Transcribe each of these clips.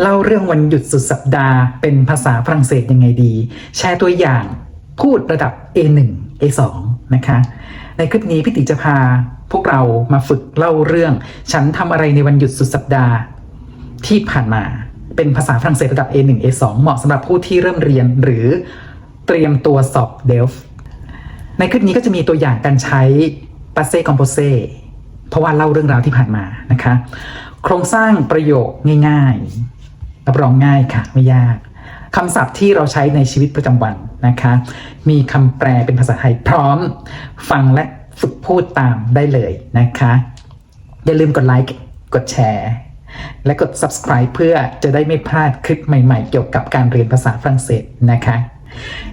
เล่าเรื่องวันหยุดสุดสัปดาห์เป็นภาษาฝรั่งเศสยังไงดี แชร์ตัวอย่างพูดระดับ A1 A2 นะคะ ในคลิปนี้พี่ติจะพาพวกเรามาฝึกเล่าเรื่อง ฉันทำอะไรในวันหยุดสุดสัปดาห์ ที่ผ่านมาเป็นภาษาฝรั่งเศสระดับ A1 A2 เหมาะสำหรับผู้ที่เริ่มเรียนหรือเตรียมตัวสอบเดลฟในคลิปนี้ก็จะมีตัวอย่างการใช้ passé composé เพราะว่าเล่าเรื่องราวที่ผ่านมานะคะ โครงสร้างประโยคง่าย รับรองง่ายค่ะ ไม่ยากคำศัพท์ที่เราใช้ในชีวิตประจำวันนะคะ มีคำแปลเป็นภาษาไทยพร้อม ฟังและฝึกพูดตามได้เลยนะคะ อย่าลืมกดไลค์กดแชร์และกด subscribe เพื่อจะได้ไม่พลาดคลิปใหม่ๆ เกี่ยวกับการเรียนภาษาฝรั่งเศสนะคะ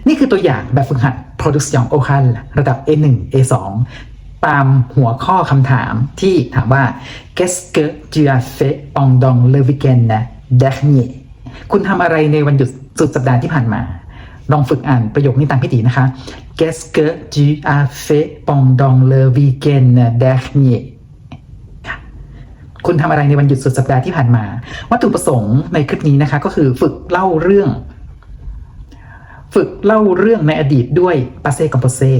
นี่คือตัวอย่างแบบฝึกหัด production oral ระดับ A1 A2 ตามหัวข้อคำถามที่ถามว่า qu'est-ce que tu as fait pendant le week-end dernier คุณทำอะไรในวันหยุดสุดสัปดาห์ที่ผ่านมา ลองฝึกอ่านประโยคนี้ตามพี่ตีนะคะ qu'est-ce que tu as fait pendant le week-end dernier ค่ะคุณทำอะไรในวันหยุดสุดสัปดาห์ที่ผ่านมา วัตถุประสงค์ในคลิปนี้นะคะ ก็คือฝึกเล่าเรื่อง ฝึกเล่าเรื่องในอดีตด้วย passé composé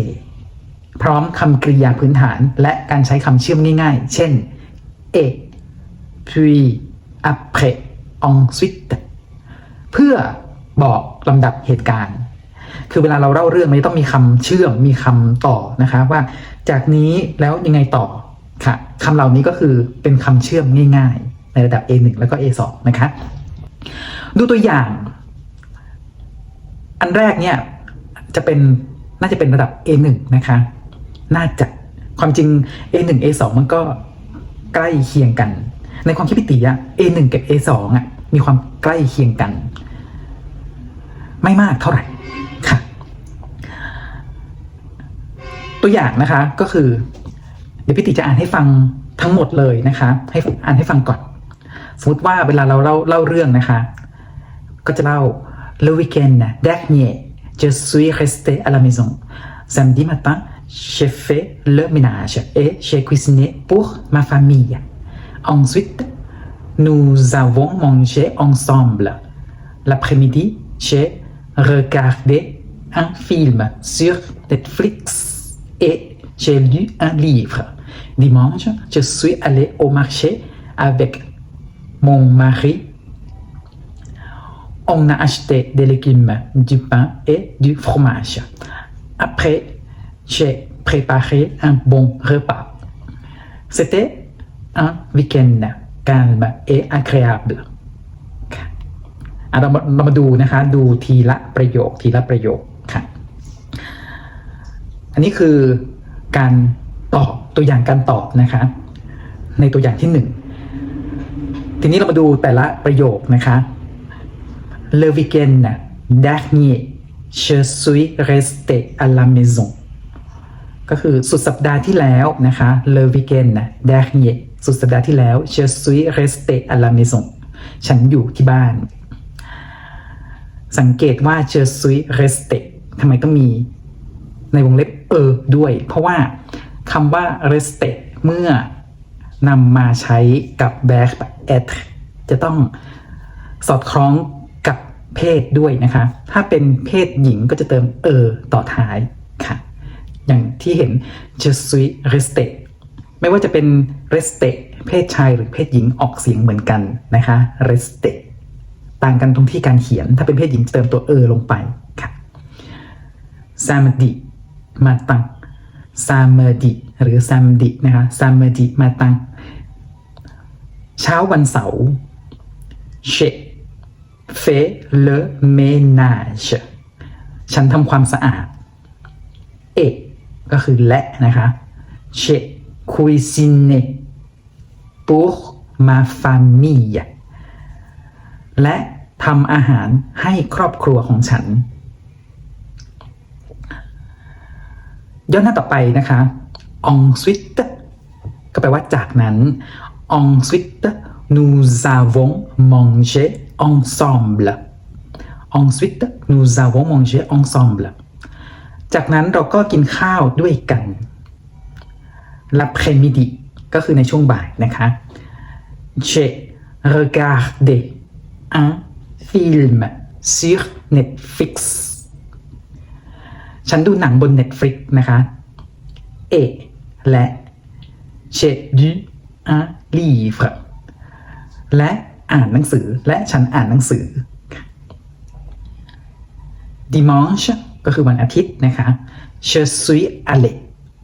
พร้อมคำกริยาพื้นฐานและการใช้คำเชื่อมง่ายๆ เช่น et puis après ensuite เพื่อบอกลำดับเหตุการณ์ คือเวลาเราเล่าเรื่องมันจะต้องมีคำเชื่อมมีคำต่อนะคะว่าจากนี้แล้วยังไงต่อค่ะคำเหล่านี้ก็คือเป็นคำเชื่อมง่าย ๆ ในระดับ A1 แล้วก็ A2 นะคะ ดูตัวอย่าง อันแรกเนี่ยจะเป็นน่าจะเป็นระดับ A1 นะคะ น่าจะความจริง A1 A2 มันก็ใกล้เคียงกัน ในความคิดพิติอะ A1 กับ A2 อะมีความใกล้เคียงกัน ไม่มากเท่าไหร่ค่ะ ตัวอย่างนะคะก็คือ เดี๋ยวพี่ติจะอ่านให้ฟังทั้งหมดเลยนะคะ ให้อ่านให้ฟังก่อน สมมติว่าเวลาเราเล่าเล่าเรื่องนะคะ ก็จะเล่า le week-end dernier je suis resté à la maison samedi matin j'ai fait le ménage et j'ai cuisiné pour ma famille ensuite nous avons mangé ensemble l'après-midi j'ai regardé un film sur Netflix et j'ai lu un livre dimanche je suis allé au marché avec mon mari on a acheté des légumes, du pain et du fromage. Après, j'ai préparé un bon repas. C'était un week-end calme et agréable. ค่ะอะเรามาเรามาดูนะคะ ดูทีละประโยคทีละประโยคค่ะ อันนี้คือการตอบตัวอย่างการตอบนะคะ ในตัวอย่างที่หนึ่งทีนี้เรามาดูแต่ละประโยคนะคะ Le week-end dernier je suis resté à la maison ก็คือสุดสัปดาห์ที่แล้วนะคะ Le week-end dernier สุดสัปดาห์ที่แล้ว je suis resté à la maison ฉันอยู่ที่บ้าน สังเกตว่า je suis resté ทำไมต้องมีในวงเล็บเออด้วย เพราะว่าคำว่า resté เมื่อนำมาใช้กับ verb être จะต้องสอดคล้องกับเพศด้วยนะคะ ถ้าเป็นเพศหญิงก็จะเติมเออต่อท้ายค่ะ อย่างที่เห็น je suis resté ไม่ว่าจะเป็น resté เพศชายหรือเพศหญิงออกเสียงเหมือนกันนะคะ resté ต่างกันตรงที่การเขียน ถ้าเป็นเพศหญิงจะเติมตัวเออลงไปค่ะ samedi matin samedi หรือ samedi นะคะ samedi matin เช้าวันเสาร์ j'ai fait le ménage ฉันทำความสะอาด เอ ก็คือและนะคะ j'ai cuisiné pour ma famille และทำอาหารให้ครอบครัวของฉัน ย้อนหน้าต่อไปนะคะ ensuite ก็แปลว่าจากนั้น ensuite nous avons mangé ensemble ensuite nous avons mangé ensemble จากนั้นเราก็กินข้าวด้วยกัน l'après-midi ก็คือในช่วงบ่ายนะคะ j'ai regardé un film sur Netflix ฉันดูหนังบน Netflix นะคะ et และ j'ai lu un livre และอ่านหนังสือและฉันอ่านหนังสือ dimanche ก็คือวันอาทิตย์นะคะ je suis allé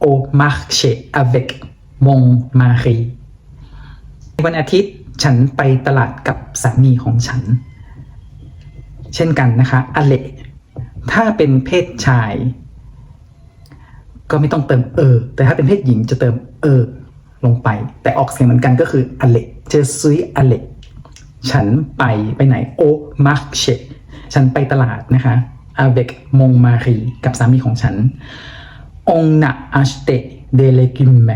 au marché avec mon mari วันอาทิตย์ฉันไปตลาดกับสามีของฉัน เช่นกันนะคะ alle ถ้าเป็นเพศชาย ก็ไม่ต้องเติมเออ แต่ถ้าเป็นเพศหญิงจะเติมเออ ลงไป แต่ออกเสียงเหมือนกันก็คือ alle je suis allé ฉันไปไปไหน au marché ฉันไปตลาดนะคะ avec mon mari กับสามีของฉัน องนาอัชเตเดเลกิมแม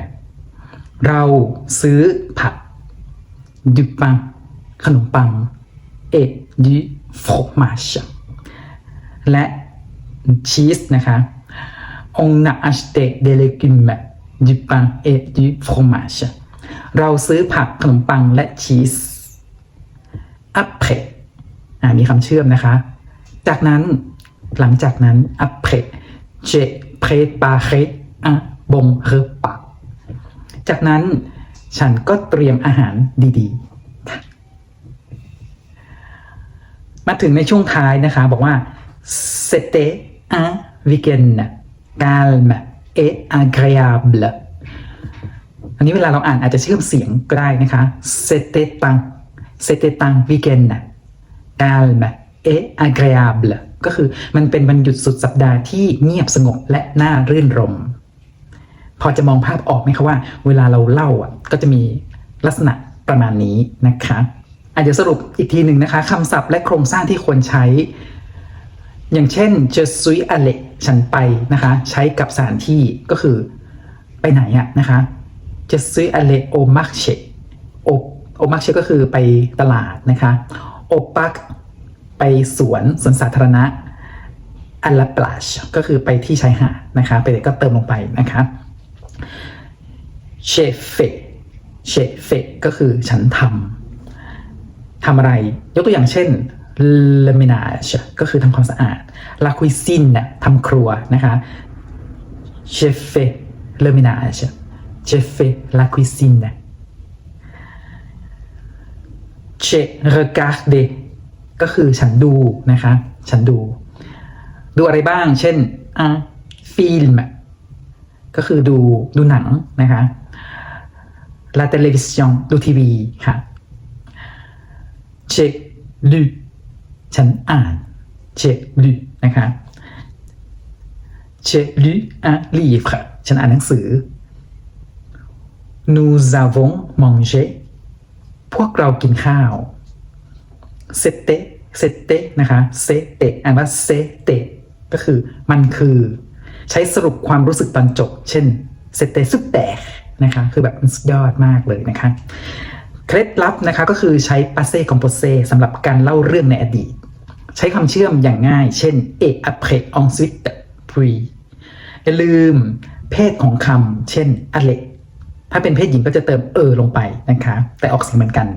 เราซื้อผักดิปัง ขนมปัง เอ็ดดิฟกมาชและชีสนะคะองนาอัชเตเดเลกิมแมดิปังเอ็ดดิฟกมาชเราซื้อผักขนมปังและชีสอัพเพมีคำเชื่อมนะคะ จากนั้นหลังจากนั้นอัพเพเจ เพรสปาเคสอะบงเฮปะ จากนั้นฉันก็เตรียมอาหารดีๆ มาถึงในช่วงท้ายนะคะ บอกว่าเซเตอะวิกเกนกาลมเออะกรอาบลอันนี้เวลาเราอ่านอาจจะเชื่อมเสียงก็ได้นะคะเซเตตังเซเตตังวิกเกนกาลมเออะกรอาบล ก็คือมันเป็นวันหยุดสุดสัปดาห์ที่เงียบสงบและน่ารื่นรม พอจะมองภาพออกไหมคะว่า เวลาเราเล่าอะก็จะมีลักษณะประมาณนี้นะคะอาจจะเดี๋ยวสรุปอีกทีหนึ่งนะคะคำศัพท์และโครงสร้างที่ควรใช้ อย่างเช่น je suis allé ฉันไปนะคะ ใช้กับสถานที่ก็คือไปไหนอะนะคะ je suis allé au marché au au marché ก็คือไปตลาดนะคะ au parc ไปสวนสวนสาธารณะ à la plage ก็คือไปที่ชายหาดนะคะ ไปไหนก็เติมลงไปนะคะ j'ai fait j'ai fait ก็คือฉันทำทำอะไร ยกตัวอย่างเช่น le ménage ก็คือทำความสะอาด la cuisine น่ะทำครัวนะคะ j'ai fait le ménage j'ai fait la cuisine j'ai regardé ก็ ก็คือฉันดูนะคะ ฉันดู ดูอะไรบ้าง เช่นอะฟิล์มก็คือดูดูหนังนะคะ la télévision ดูทีวีค่ะ j'ai lu ฉันอ่าน j'ai lu นะคะ j'ai lu un livre ฉันอ่านหนังสือ nous avons mangé พวกเรากินข้าว c'était c'était นะคะ c'était อ่านว่า c'était ก็คือมันคือใช้สรุปความรู้สึกตอนจบ เช่น c'était super นะคะคือแบบสุดยอดมากเลยนะคะเคล็ดลับนะคะก็คือใช้ passé composé สำหรับการเล่าเรื่องในอดีต ใช้คำเชื่อมอย่างง่าย เช่น et après ensuite puis อย่าลืมเพศของคำเช่น alle ถ้าเป็นเพศหญิงก็จะเติมเออลงไปนะคะ แต่ออกเสียงเหมือนกัน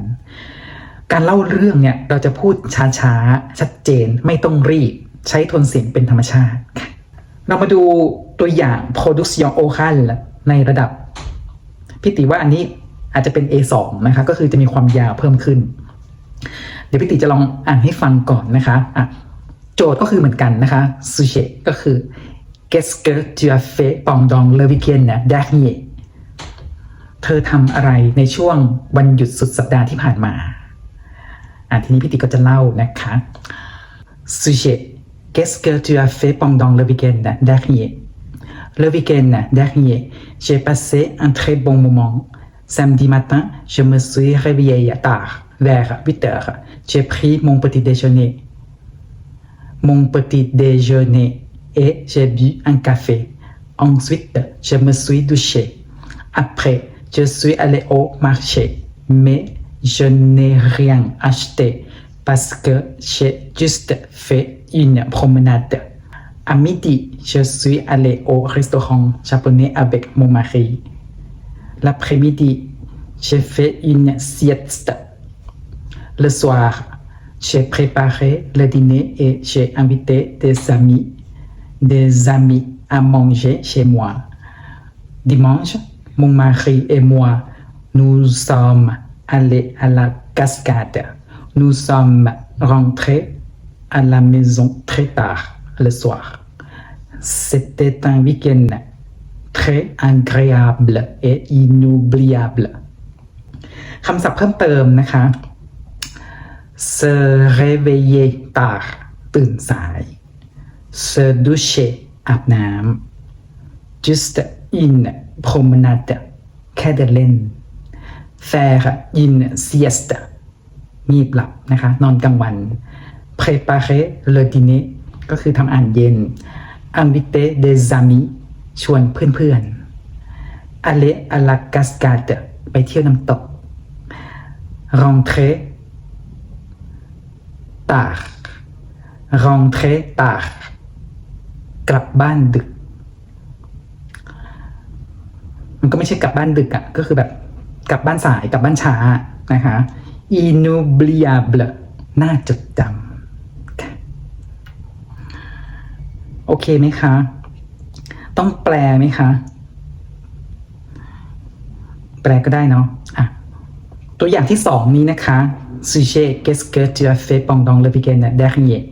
การเล่าเรื่องเนี่ยเราจะพูดช้าๆ ชัดเจนไม่ต้องรีบ ใช้โทนเสียงเป็นธรรมชาติค่ะเรามาดูตัวอย่าง production oral ในระดับพี่ติว่าอันนี้อาจจะเป็น A2 นะคะก็คือจะมีความยาวเพิ่มขึ้น เดี๋ยวพี่ติจะลองอ่านให้ฟังก่อนนะคะะโจทย์ก็คือเหมือนกันนะคะ sujet ก็คือ qu'est-ce que tu as fait pendant le week-end dernier เธอทำอะไรในช่วงวันหยุดสุดสัปดาห์ที่ผ่านมา อ่ะทีนี้พี่ติก็จะเล่านะคะ sujet qu'est-ce que tu as fait pendant le week-end dernier le week-end dernier j'ai passé un très bon moment samedi matin je me suis réveillé tard vers 8 heures j'ai pris mon petit déjeuner mon petit déjeuner et j'ai bu un café ensuite je me suis douché après je suis allé au marché mais je n'ai rien acheté parce que j'ai juste fait une promenade. À midi, je suis allé au restaurant japonais avec mon mari. L'après-midi, j'ai fait une sieste. Le soir, j'ai préparé le dîner et j'ai invité des amis, des amis à manger chez moi. Dimanche, mon mari et moi, nous sommes allés à la cascade. Nous sommes rentrés à la maison très tard le soir. C'était un week-end très agréable et inoubliable. คำศัพท์เพิ่มเติมนะคะ se réveiller tard ตื่นสาย se doucher อาบน้ำ just une promenade แค่เดินเล่น faire une sieste งีบหลับนะคะ นอนกลางวัน préparer le dîner ก็คือทำอาหารเย็น inviter des amis ชวนเพื่อนๆ aller à la cascade ไปเที่ยวน้ำตก rentrer tard rentrer tard กลับบ้านดึก มันก็ไม่ใช่กลับบ้านดึกอะ่ะ ก็คือแบบ กลับบ้านสายกลับบ้านช้านะคะ inoubliable น่าจดจำโอเคไหมคะ ต้องแปลไหมคะ แปลก็ได้เนาะอะตัวอย่างที่สองนี้นะคะ sujet qu'est-ce que tu as fait pendant le week-end dernier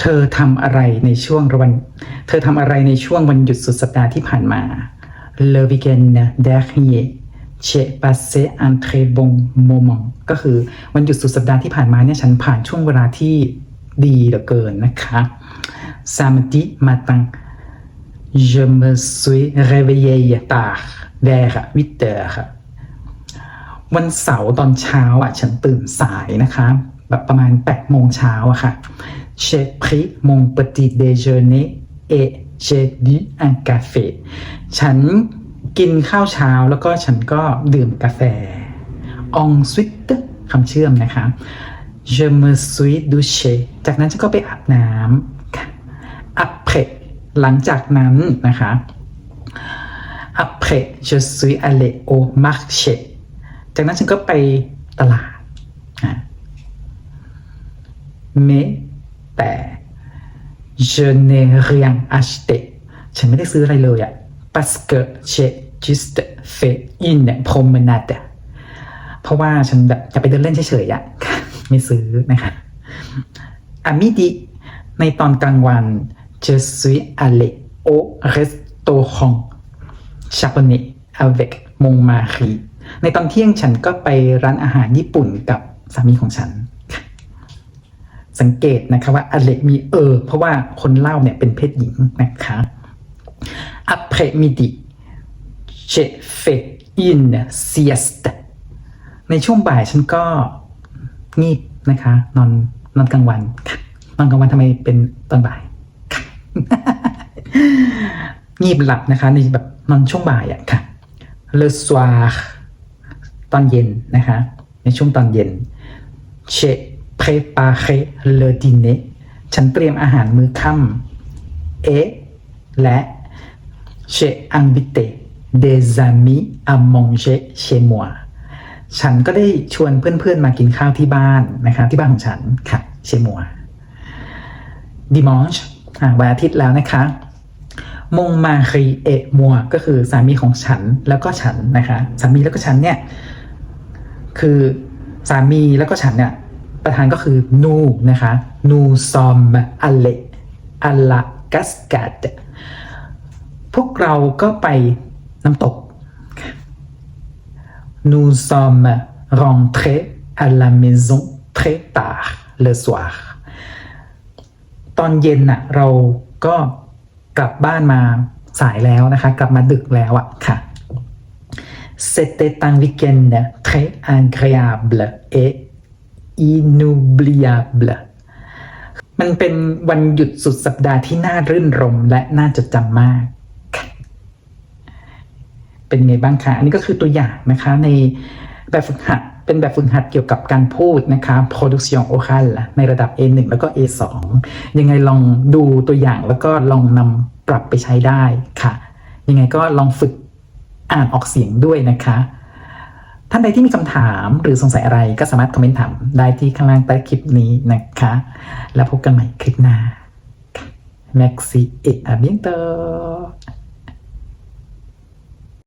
เธอทำอะไรในช่วงวัน เธอทำอะไรในช่วงวันหยุดสุดสัปดาห์ที่ผ่านมา le week-end dernier j'ai passé un très bon moment ก็คือวันหยุดสุดสัปดาห์ที่ผ่านมาเนี่ยฉันผ่านช่วงเวลาที่ดีเหลือเกินนะคะ samedi matin je me suis réveillé tard vers 8 heures วันเสาร์ตอนเช้าอะฉันตื่นสายนะคะแบบประมาณ8โมงเช้าอะค่ะ j'ai pris mon petit déjeuner et j'ai bu un café ฉันกินข้าวเช้าแล้วก็ฉันก็ดื่มกาแฟ ensuite คำเชื่อมนะคะ je me suis douché จากนั้นฉันก็ไปอาบน้ำค่ะ après หลังจากนั้นนะคะ après je suis allé au marché จากนั้นฉันก็ไปตลาดอะ mais แต่ je n'ai rien acheté ฉันไม่ได้ซื้ออะไรเลยอะ parce que j'ai juste fait une promenade เพราะว่าฉันแบบจะไปเดินเล่นเฉยๆอะไม่ซื้อนะคะ à midi ในตอนกลางวัน je suis allé au restaurant japonais avec mon mari ในตอนเที่ยงฉันก็ไปร้านอาหารญี่ปุ่นกับสามีของฉัน สังเกตนะคะว่าอเล็กมีเออ เพราะว่าคนเล่าเนี่ยเป็นเพศหญิงนะคะ après midi j'ai fait une sieste ในช่วงบ่ายฉันก็งีบนะคะ นอนนอนกลางวันค่ะนอนกลางวันทำไมเป็นตอนบ่ายค่ะงีบหลับนะคะ ในแบบนอนช่วงบ่ายอะค่ะ le soir ตอนเย็นนะคะ ในช่วงตอนเย็น j'ai préparé le dîner ฉันเตรียมอาหารมื้อค่ำ et และ j'ai invité des amis à manger chez moi ฉันก็ได้ชวนเพื่อนๆมากินข้าวที่บ้านนะคะที่บ้านของฉันค่ะ chez moi dimanche วันอาทิตย์แล้วนะคะมงมารีเอะมัวก็คือสามีของฉันแล้วก็ฉันนะคะสามีแล้วก็ฉันเนี่ยคือสามีแล้วก็ฉันเนี่ย ประธานก็คือนูนะคะนูซอมอเลอลากัสกาดพวกเราก็ไปน้ำตก Nous sommes rentrés à la maison très tard le soir ตอนเย็นน่ะเราก็กลับบ้านมาสายแล้วนะคะ กลับมาดึกแล้วอะค่ะ C'était un week-end très agréable et inoubliable มันเป็นวันหยุดสุดสัปดาห์ที่น่ารื่นรมและน่าจดจำมาก เป็นไงบ้างคะ อันนี้ก็คือตัวอย่างนะคะ ในแบบฝึกหัด เป็นแบบฝึกหัดเกี่ยวกับการพูดนะคะ production oral ในระดับ A1 แล้วก็ A2 ยังไงลองดูตัวอย่างแล้วก็ลองนำปรับไปใช้ได้ค่ะ ยังไงก็ลองฝึกอ่านออกเสียงด้วยนะคะ ท่านใดที่มีคำถามหรือสงสัยอะไรก็สามารถคอมเมนต์ถามได้ที่ข้างล่างใต้คลิปนี้นะคะ แล้วพบกันใหม่คลิปหน้า Maxi e a bientôt